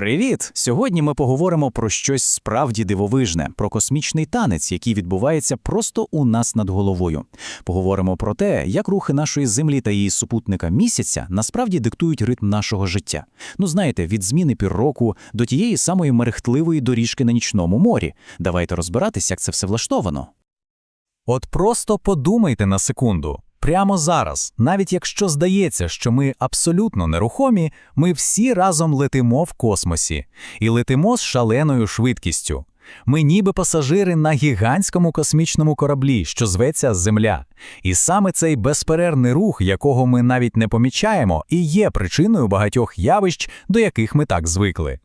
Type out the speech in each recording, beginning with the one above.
Привіт! Сьогодні ми поговоримо про щось справді дивовижне, про космічний танець, який відбувається просто у нас над головою. Поговоримо про те, як рухи нашої землі та її супутника місяця насправді диктують ритм нашого життя. Ну знаєте, від зміни пір року до тієї самої мерехтливої доріжки на нічному морі. Давайте розбиратися, як це все влаштовано. От просто подумайте на секунду. Прямо зараз, навіть якщо здається, що ми абсолютно нерухомі, ми всі разом летимо в космосі і летимо з шаленою швидкістю. Ми ніби пасажири на гігантському космічному кораблі, що зветься Земля. І саме цей безперервний рух, якого ми навіть не помічаємо, і є причиною багатьох явищ, до яких ми так звикли.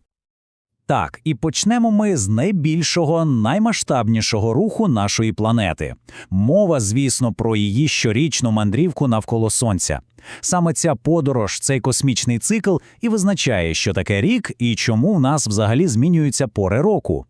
Так, і почнемо ми з найбільшого, наймасштабнішого руху нашої планети. Мова, звісно, про її щорічну мандрівку навколо Сонця. Саме ця подорож, цей космічний цикл і визначає, що таке рік і чому в нас взагалі змінюються пори року.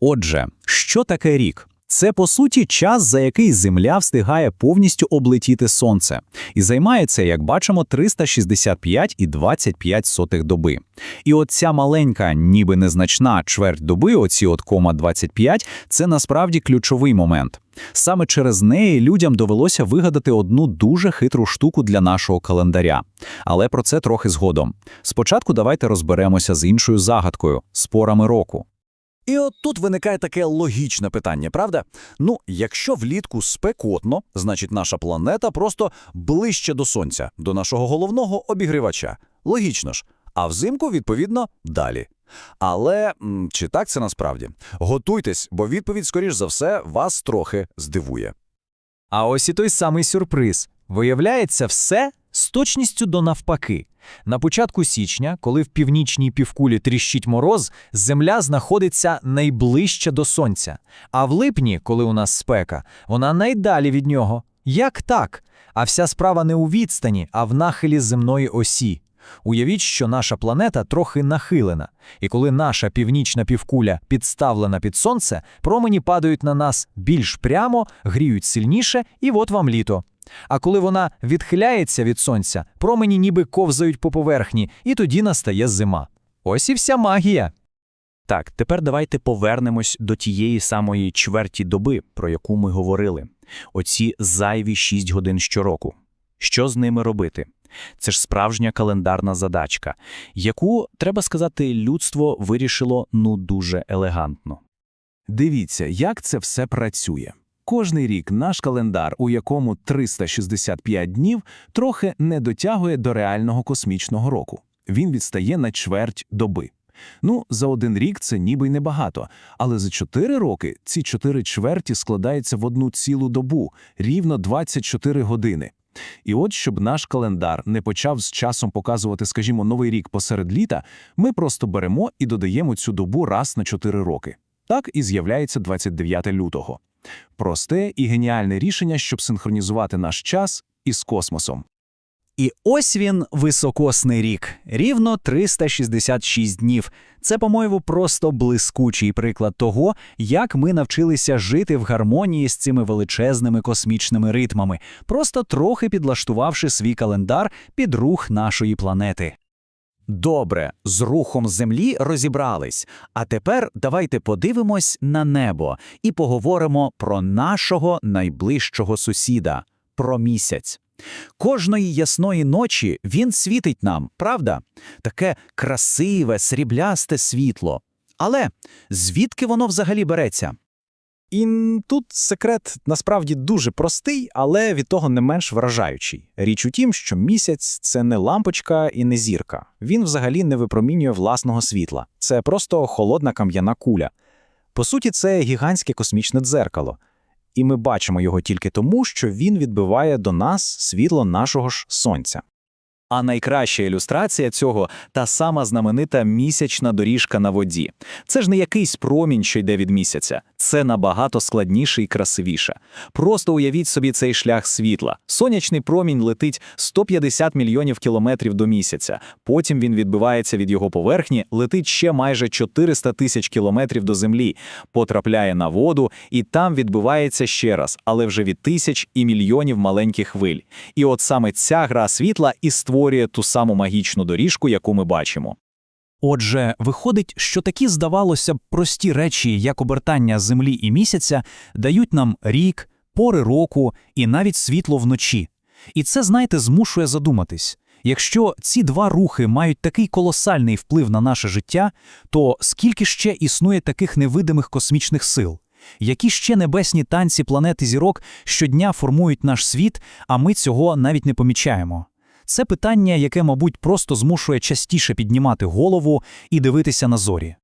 Отже, що таке рік? Це, по суті, час, за який Земля встигає повністю облетіти Сонце, і займає це, як бачимо, 365,25 доби. І от ця маленька, ніби незначна чверть доби, оці от кома 25, це насправді ключовий момент. Саме через неї людям довелося вигадати одну дуже хитру штуку для нашого календаря. Але про це трохи згодом. Спочатку давайте розберемося з іншою загадкою спорами року. І от тут виникає таке логічне питання, правда? Ну, якщо влітку спекотно, значить наша планета просто ближче до сонця, до нашого головного обігрівача. Логічно ж. А взимку, відповідно, далі. Але чи так це насправді? Готуйтесь, бо відповідь, скоріш за все, вас трохи здивує. А ось і той самий сюрприз. Виявляється, все з точністю до навпаки. На початку січня, коли в північній півкулі тріщить мороз, Земля знаходиться найближче до Сонця. А в липні, коли у нас спека, вона найдалі від нього. Як так? А вся справа не у відстані, а в нахилі земної осі. Уявіть, що наша планета трохи нахилена, і коли наша північна півкуля підставлена під сонце, промені падають на нас більш прямо, гріють сильніше, і от вам літо. А коли вона відхиляється від сонця, промені ніби ковзають по поверхні, і тоді настає зима. Ось і вся магія. Так, тепер давайте повернемось до тієї самої чверті доби, про яку ми говорили. Оці зайві 6 годин щороку. Що з ними робити? Це ж справжня календарна задачка, яку, треба сказати, людство вирішило ну дуже елегантно. Дивіться, як це все працює. Кожний рік наш календар, у якому 365 днів, трохи не дотягує до реального космічного року. Він відстає на чверть доби. Ну, за один рік це ніби й небагато, але за чотири роки ці чотири чверті складаються в одну цілу добу, рівно 24 години. І от, щоб наш календар не почав з часом показувати, скажімо, новий рік посеред літа, ми просто беремо і додаємо цю добу раз на 4 роки. Так і з'являється 29 лютого. Просте і геніальне рішення, щоб синхронізувати наш час із космосом. І ось він, високосний рік, рівно 366 днів. Це, по-моєму, просто блискучий приклад того, як ми навчилися жити в гармонії з цими величезними космічними ритмами, просто трохи підлаштувавши свій календар під рух нашої планети. Добре, з рухом Землі розібрались. А тепер давайте подивимось на небо і поговоримо про нашого найближчого сусіда про місяць. Кожної ясної ночі він світить нам, правда? Таке красиве, сріблясте світло. Але звідки воно взагалі береться? І тут секрет насправді дуже простий, але від того не менш вражаючий. Річ у тім, що місяць це не лампочка і не зірка. Він взагалі не випромінює власного світла. Це просто холодна кам'яна куля. По суті, це гігантське космічне дзеркало. І ми бачимо його тільки тому, що він відбиває до нас світло нашого ж сонця. А найкраща ілюстрація цього та сама знаменита місячна доріжка на воді. Це ж не якийсь промінь, що йде від місяця, це набагато складніше і красивіше. Просто уявіть собі цей шлях світла. Сонячний промінь летить 150 мільйонів кілометрів до місяця. Потім він відбивається від його поверхні, летить ще майже 400 тисяч кілометрів до землі, потрапляє на воду і там відбивається ще раз, але вже від тисяч і мільйонів маленьких хвиль. І от саме ця гра світла і створює ту саму магічну доріжку, яку ми бачимо. Отже, виходить, що такі, здавалося б, прості речі, як обертання Землі і місяця, дають нам рік, пори року і навіть світло вночі. І це, знаєте, змушує задуматись. Якщо ці два рухи мають такий колосальний вплив на наше життя, то скільки ще існує таких невидимих космічних сил? Які ще небесні танці планети зірок щодня формують наш світ, а ми цього навіть не помічаємо? Це питання, яке, мабуть, просто змушує частіше піднімати голову і дивитися на зорі.